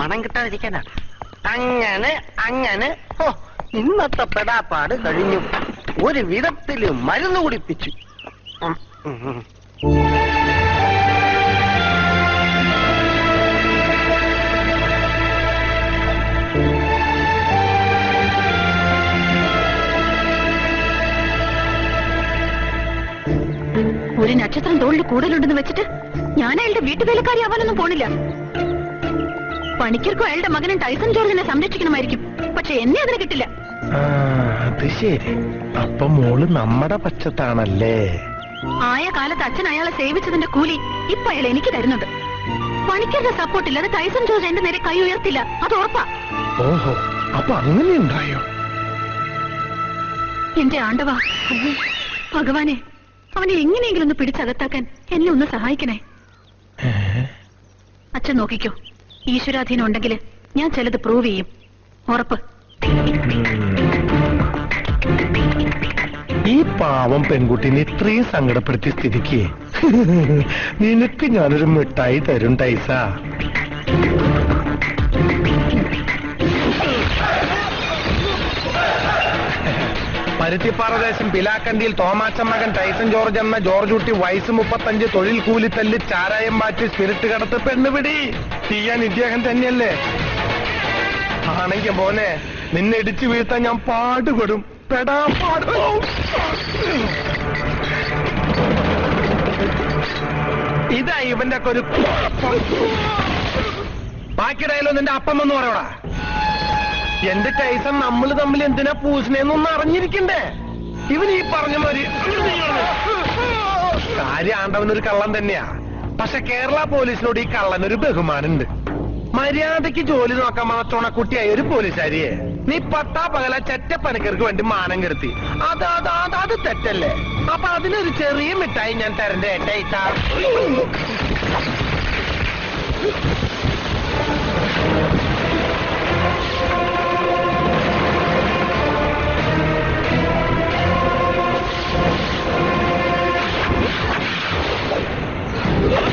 മണം കിട്ടാതിരിക്കാനാ. അങ്ങനെ അങ്ങനെ ഓ ഇന്നത്തെ പെടാപ്പാട് കഴിഞ്ഞു. ഒരു വിധത്തിൽ മരുന്ന് കുടിപ്പിച്ചു. ഒരു നക്ഷത്രം തോളിൽ കൂടുതലുണ്ടെന്ന് വെച്ചിട്ട് ഞാൻ അയാളുടെ വീട്ടുവേലക്കാരി ആവാനൊന്നും പോണില്ല. പണിക്കർക്കും അയാളുടെ മകനും ടൈസൺ ജോർജിനെ സംരക്ഷിക്കണമായിരിക്കും. പക്ഷെ എന്നെ അതിന് കിട്ടില്ല. അത് ശരി. അപ്പൊ മോൾ നമ്മുടെ പക്ഷത്താണല്ലേ ആയ കാലത്ത് അച്ഛൻ അയാളെ സേവിച്ചതിന്റെ കൂലി ഇപ്പൊ അയാൾ എനിക്ക് തരുന്നുണ്ട്. പണിക്കരുടെ സപ്പോർട്ട് ഇല്ലാതെ ടൈസൺ ജോർജ് എന്റെ നേരെ കൈ ഉയർത്തില്ല. അത് ഉറപ്പാ. ഓഹോ അപ്പൊ അങ്ങനെ ഉണ്ടായോ? എന്റെ ആണ്ടവ ഭഗവാനെ അവനെ എങ്ങനെയെങ്കിലും ഒന്ന് പിടിച്ചകത്താക്കാൻ എന്നെ ഒന്ന് സഹായിക്കണേ. അച്ഛൻ നോക്കിക്കോ. ഈശ്വരാധീനം ഉണ്ടെങ്കിൽ ഞാൻ ചിലത് പ്രൂവ് ചെയ്യും. ഉറപ്പ്. ഈ പാവം പെൺകുട്ടിനെ ഇത്രയും സങ്കടപ്പെടുത്തി സ്ഥിതിക്ക്. നിനക്ക് ഞാനൊരു മിഠായി തരും ടൈസ. പരുത്തിപ്പാറ ദേശം പിലാക്കണ്ടിയിൽ തോമാച്ചൻ മകൻ ടൈസൺ ജോർജ് എന്ന ജോർജ് കുട്ടി വയസ്സ് മുപ്പത്തഞ്ച് തൊഴിൽ കൂലി തല്ല് ചാരായം മാറ്റി സ്പിരിറ്റ് കടത്ത് പെണ്ണുപിടി. ചെയ്യാൻ ഇദ്ദേഹം തന്നെയല്ലേ? ആണെങ്കിൽ മോനെ നിന്നെ ഇടിച്ചു വീഴ്ത്താൻ ഞാൻ പാടുപെടും. പെടാ പാടും ഇതാ ഇവന്റെ ഒക്കെ ഒരു ബാക്കിയുടെ നിന്റെ അപ്പം എന്ന് പറയടാ. എന്റെ ടൈസൺ നമ്മൾ തമ്മിൽ എന്തിനാ പൂശണേന്നൊന്ന് അറിഞ്ഞിരിക്കണ്ടേ? ഇവൻ ഈ പറഞ്ഞ മാതിരി. കാര്യം ആണ്ടവനൊരു കള്ളൻ തന്നെയാ. പക്ഷെ കേരള പോലീസിനോട് ഈ കള്ളൻ ഒരു ബഹുമാനുണ്ട്. മര്യാദയ്ക്ക് ജോലി നോക്കാൻ മാത്രമാണ് കുട്ടിയായ ഒരു പോലീസുകാരിയെ നീ പത്താ പകല ചെറ്റപ്പനക്കർക്ക് വേണ്ടി മാനം കെടുത്തി. അത് അത് അത് അത് തെറ്റല്ലേ? അപ്പൊ അതിനൊരു ചെറിയ മിഠായി ഞാൻ തരണ്ടേ ടൈസ? Oh!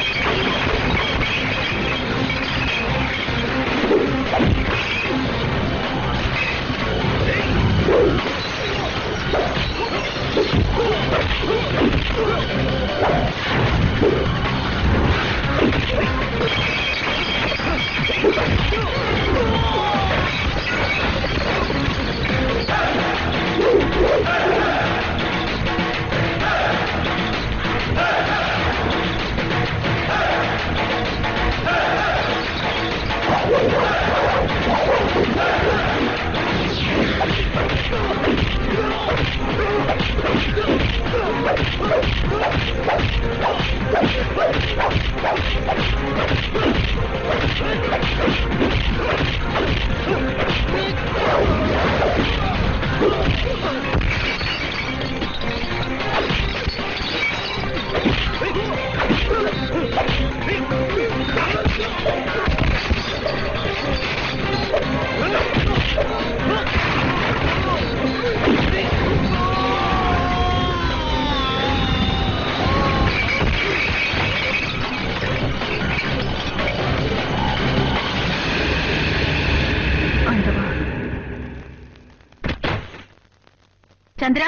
ചന്ദ്ര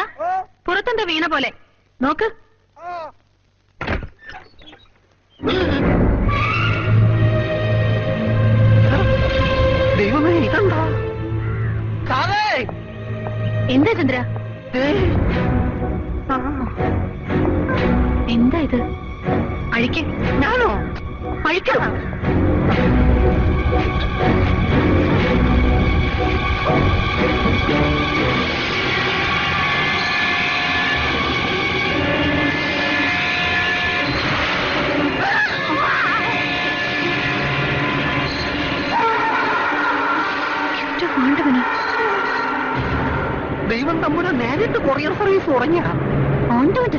പുറത്തുണ്ട് വീണ പോലെ? നോക്ക്. ദൈവമേ ഇതെന്താ? എന്താ ചന്ദ്ര? എന്താ ഇത്? അഴിക്ക്. ഞാനോ? അഴിക്കണം Thank you. ദൈവം തമ്പുര നേരിട്ട് കൊറിയർ സർവീസ് തുടങ്ങിയ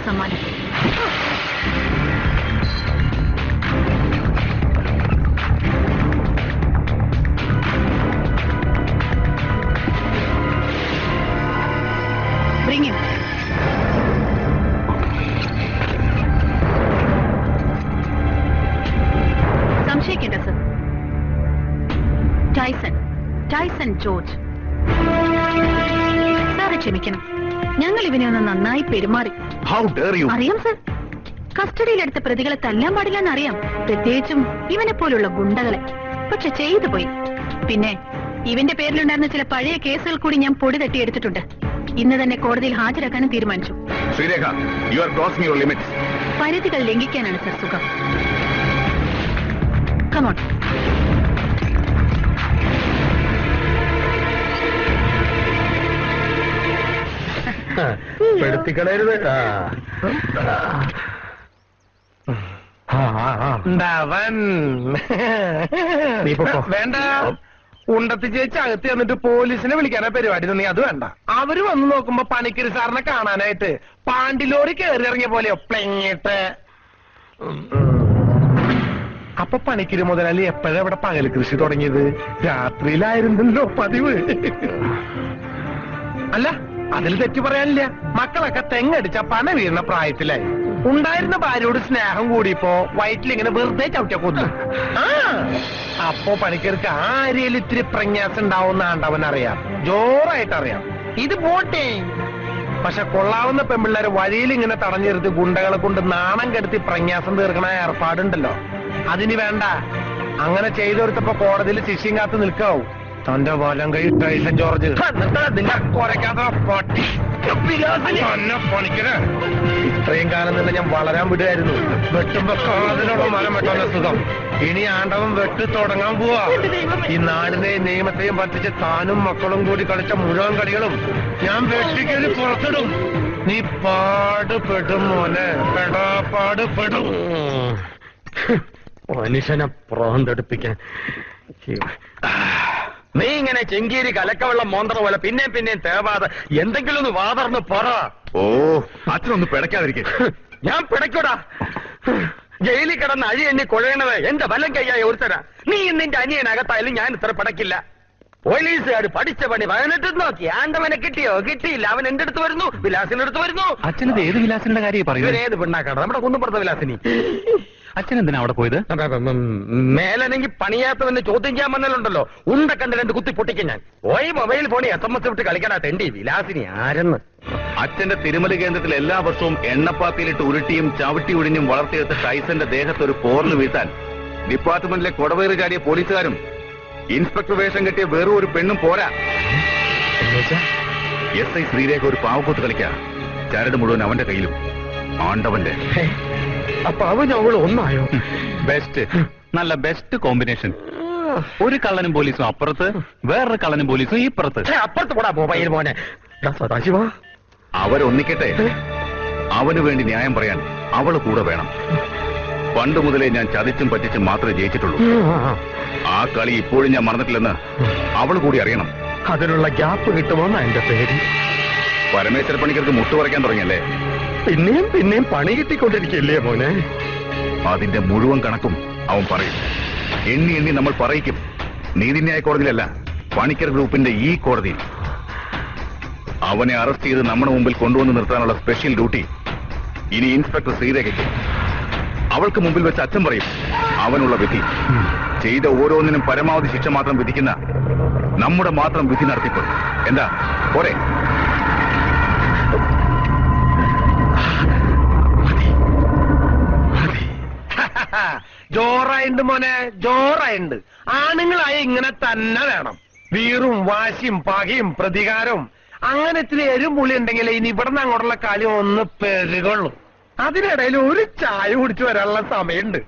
സമ്മാനം. സംശയിക്കേണ്ട സർ ടൈസൺ ടൈസൺ ജോർജ് ക്ഷമിക്കണം. ഞങ്ങൾ ഇവനെ ഒന്ന് നന്നായി പെരുമാറി. ഹൗ ഡെയർ യു അറിയാം സർ. കസ്റ്റഡിയിലെടുത്ത പ്രതികളെ തല്ലാൻ പാടില്ലെന്ന് അറിയാം പ്രത്യേകിച്ചും ഇവനെ പോലുള്ള ഗുണ്ടകളെ. പക്ഷെ ചെയ്തു പോയി. പിന്നെ ഇവന്റെ പേരിലുണ്ടായിരുന്ന ചില പഴയ കേസുകൾ കൂടി ഞാൻ പൊടി തട്ടിയെടുത്തിട്ടുണ്ട്. ഇന്ന് തന്നെ കോടതിയിൽ ഹാജരാക്കാനും തീരുമാനിച്ചു. പരിധികൾ ലംഘിക്കാനാണ് സർ സുഖം. കമോൺ പെടുത്തിക്കളയരുത്. വേണ്ട. ഉണ്ടത്തി ചേച്ചി അകത്ത് വന്നിട്ട് പോലീസിനെ വിളിക്കാനാ പരിപാടി. നീ അത് വേണ്ട. അവർ വന്നു നോക്കുമ്പോ പണിക്കരി സാറിനെ കാണാനായിട്ട് പാണ്ടിലോറി കയറി ഇറങ്ങിയ പോലെയോ? പ്ലെങ്ങിട്ട്. അപ്പൊ പണിക്കരി മുതലാളി എപ്പോഴാ ഇവിടെ പകൽ കൃഷി തുടങ്ങിയത്? രാത്രിയിലായിരുന്നല്ലോ പതിവ്. അല്ല അതിൽ തെറ്റു പറയാനില്ല. മക്കളൊക്കെ തെങ്ങടിച്ച പന വീഴുന്ന പ്രായത്തിലായി. ഉണ്ടായിരുന്ന ഭാര്യയോട് സ്നേഹം കൂടിയപ്പോ വയറ്റിൽ ഇങ്ങനെ വെറുതെ ചവിട്ടിയ കൊന്നു. ആ. അപ്പോ പണിക്കർക്ക് ആരെയും ഇത്തിരി പ്രന്യാസം ഉണ്ടാവുന്നാണ്ട് ആണ്ടവൻ അറിയാം ജോറായിട്ട് അറിയാം ഇത് പോട്ടെ. പക്ഷെ കൊള്ളാവുന്ന പെമ്പിള്ളേരെ വഴിയിൽ ഇങ്ങനെ തടഞ്ഞിരുത്തി ഗുണ്ടകളെ കൊണ്ട് നാണം കെടുത്തി പ്രന്യാസം തീർക്കണ ഏർപ്പാടുണ്ടല്ലോ. അതിന് വേണ്ട. അങ്ങനെ ചെയ്തൊരുത്തപ്പോ കോടതിയിൽ ശിഷ്യം കാത്ത് നിൽക്കാവും. തന്റെ വലം കൈ ടൈസൺ ജോർജ്. ഇത്രയും കാലം നിന്ന് ഞാൻ വളരാൻ വിടുമായിരുന്നു വെട്ടുമ്പോ കാതിനോട് മരം വെട്ടാൻ സുഖം. ഇനി ആണ്ടവൻ വെട്ടി തുടങ്ങാൻ പോവാ. ഈ നാടിനെയും നിയമത്തെയും പറ്റിച്ച് താനും മക്കളും കൂടി കളിച്ച മുഴുവൻ കളികളും ഞാൻ വെട്ടിക്കൽ പുറത്തിടും. നീ പാടുപെടും മോനെ. പെടാ പാടുപെടും. മനുഷ്യനെ പ്രാന്തെടുപ്പിക്കാൻ നീ ഇങ്ങനെ ചെങ്കീരി കലക്കവെള്ളം മോന്തറ പോലെ പിന്നെയും പിന്നെയും തേവാതെ എന്തെങ്കിലും ഒന്ന് വാതർന്ന് പറ. ഓ. അച്ഛനൊന്ന് പിടയ്ക്കാതിരിക്കെ. ഞാൻ പിടയ്ക്കൂടാ. ജയിലിൽ കിടന്ന് അഴി എന്നെ കൊഴയണത് എന്റെ വലം കൈയായ ഒരുത്തരാ നീ നിന്റെ അനിയനകത്തായാലും ഞാൻ ഇത്ര പിടക്കില്ല. പോലീസുകാർ പഠിച്ച പണി പതിനെട്ട് നോക്കി. ആണ്ടവനെ കിട്ടിയോ? കിട്ടിയില്ല. അവൻ എന്റെ അടുത്ത് വരുന്നു. വിലാസിന്റെ അടുത്ത് വരുന്നു. അച്ഛനത് ഏത് വിലാസിന്റെ കാര്യം പറയൂ ഏത് പെണ്ണാക്കാണ് നമ്മുടെ കുന്നുപ്പുറത്തെ വിലാസിനി. അച്ഛൻ എന്തിനാ അവിടെ പോയത്? മേലനെങ്കിൽ പണിയാത്തവന്ന് ചോദ്യം ചെയ്യാൻ വന്നാലുണ്ടല്ലോ ഉണ്ട കണ്ട് രണ്ട് കുത്തി പൊട്ടിക്കാൻ ഞാൻ. ഓയി മൊബൈൽ ഫോണി എസ് എം എസ് വിട്ട് കളിക്കടാ തെണ്ടി. വിലാസിനി ആരെന്ന്? അച്ഛന്റെ തിരുമല കേന്ദ്രത്തിൽ എല്ലാ വർഷവും എണ്ണപ്പാത്തിയിലിട്ട് ഉരുട്ടിയും ചവിട്ടി ഒഴിഞ്ഞും വളർത്തിയെടുത്ത ടൈസന്റെ ദേഹത്ത് ഒരു പോറിന് വീഴ്ത്താൻ ഡിപ്പാർട്ട്മെന്റിലെ കൊടവേറ് ചാടിയ പോലീസുകാരും ഇൻസ്പെക്ടർ വേഷം കെട്ടിയ വെറും ഒരു പെണ്ണും പോരാ. എസ് ഐ ശ്രീരേഖ ഒരു പാവക്കൂത്ത് കളിക്കാ. ചരട് മുഴുവൻ അവന്റെ കയ്യിലും ആണ്ടവന്റെ. അപ്പൊ അവൻ അവൾ ഒന്നായോ? ബെസ്റ്റ് നല്ല ബെസ്റ്റ് കോമ്പിനേഷൻ ഒരു കള്ളനും പോലീസും അപ്പുറത്ത് വേറൊരു കള്ളനും പോലീസും ഇപ്പുറത്ത്. അപ്പുറത്ത് പോടാ മൊബൈൽ മോനെ. സദാശിവ. അവരൊന്നിക്കട്ടെ? അവന് വേണ്ടി ന്യായം പറയാൻ അവൾ കൂടെ വേണം. പണ്ട് മുതലേ ഞാൻ ചതിച്ചും പറ്റിച്ചും മാത്രമേ ജയിച്ചിട്ടുള്ളൂ. ആ കളി ഇപ്പോഴും ഞാൻ മറന്നിട്ടില്ലെന്ന് അവൾ കൂടി അറിയണം. അതിനുള്ള ഗ്യാപ്പ് കിട്ടുമോന്നാ എന്റെ പേര്? പരമേശ്വര പണിക്കർക്ക് മുട്ടു പറിക്കാൻ തുടങ്ങിയല്ലേ? പിന്നെയും പിന്നെയും പണി കിട്ടിക്കൊണ്ടിരിക്കില്ലേ മോനെ? അതിന്റെ മുഴുവൻ കണക്കും അവൻ പറയും. എണ്ണി എണ്ണി നമ്മൾ പറയിക്കും. നീതിന്യായ കോടതിയിലല്ല പണിക്കർ ഗ്രൂപ്പിന്റെ ഈ കോടതിയിൽ അവനെ അറസ്റ്റ് ചെയ്ത് നമ്മുടെ മുമ്പിൽ കൊണ്ടുവന്ന് നിർത്താനുള്ള സ്പെഷ്യൽ ഡ്യൂട്ടി ഇനി ഇൻസ്പെക്ടർ ശ്രീരേഖയ്ക്ക്. അവൾക്ക് മുമ്പിൽ വെച്ച് അച്ഛൻ പറയും അവനുള്ള വിധി. ചെയ്ത ഓരോന്നിനും പരമാവധി ശിക്ഷ മാത്രം വിധിക്കുന്ന നമ്മുടെ മാത്രം വിധി നടത്തിപ്പ് എന്താ? പോരെ. ജോറായിണ്ട് മോനെ ജോറായുണ്ട്. ആണുങ്ങളായി ഇങ്ങനെ തന്നെ വേണം. വീറും വാശിയും പകയും പ്രതികാരവും. അങ്ങനെ ഇത്തിരി എരുമുള്ളി ഉണ്ടെങ്കിൽ ഇനി ഇവിടുന്ന് അങ്ങോട്ടുള്ള കളി ഒന്ന് പെരുകൊള്ളു. അതിനിടയിൽ ഒരു ചായ കുടിച്ചു വരാനുള്ള സമയമുണ്ട്.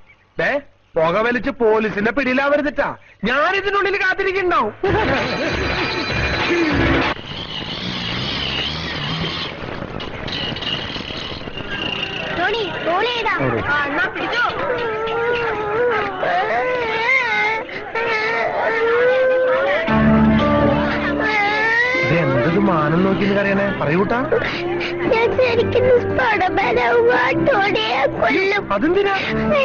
ഏ പുക വലിച്ച് പോലീസിന്റെ പിടിയിലാവരുതിട്ടാ. ഞാൻ ഇതിനുള്ളിൽ കാത്തിരിക്കുന്നുണ്ടാവും എന്നാ പിടിച്ചോ. മാനം നോക്കി കറിയണേ പറയൂട്ടാ ഞാൻ ശരിക്കും അതെന്തിനാ?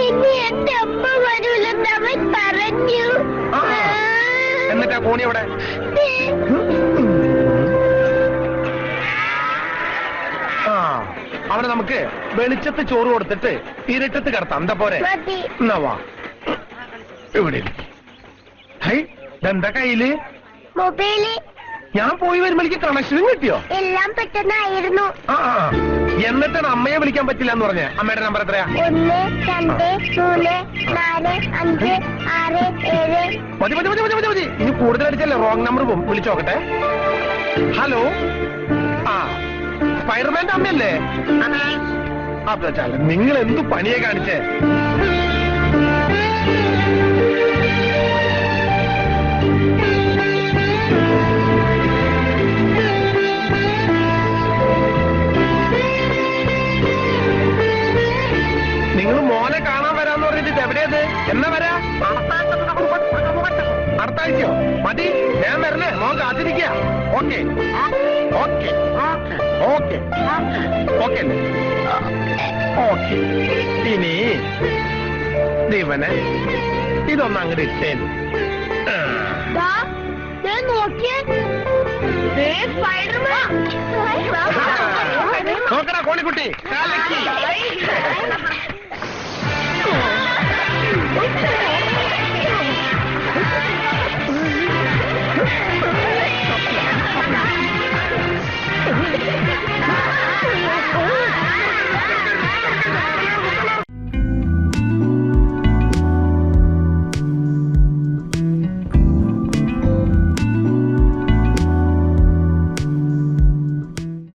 ഇനി എന്റെ അമ്മ വരൂലെന്ന് അവൻ പറഞ്ഞു. എന്നിട്ടാ കോണി അവിടെ? ആ അവനെ നമുക്ക് വെളിച്ചത്ത് ചോറ് കൊടുത്തിട്ട് ഇരുട്ടത്ത് കിടത്താം. എന്താ പോരെ? എന്നാ വാ. ഇവിടെ കയ്യിൽ? മൊബൈൽ. ഞാൻ പോയി വരുമ്പോഴേക്ക് കണക്ഷനും കിട്ടിയോ? എല്ലാം പെട്ടെന്നായിരുന്നു. ആ. എന്നിട്ടാണ് അമ്മയെ വിളിക്കാൻ പറ്റില്ല എന്ന് പറഞ്ഞേ. അമ്മയുടെ നമ്പർ എത്രയാ? ഒന്ന് രണ്ട് മൂന്ന് നാല് അഞ്ച് ആറ് ഏഴ്. മതി മതി മതി മതി മതി. മതി ഇനി കൂടുതൽ അടിച്ചല്ലേ? റോങ് നമ്പർ പോകും വിളിച്ചു നോക്കട്ടെ ഹലോ ആ സ്പൈഡർമാന്റെ അമ്മയല്ലേ? അപ്പൊ നിങ്ങൾ എന്ത് പണിയെ കാണിച്ചേ? Okay. Okay. Okay. Okay. Okay. ഇനി ദീപനെ ഇതൊന്ന് അങ്ങോട്ട് ഇട്ടേ നോക്കടാ കോണിക്കുട്ടി. കാലക്കി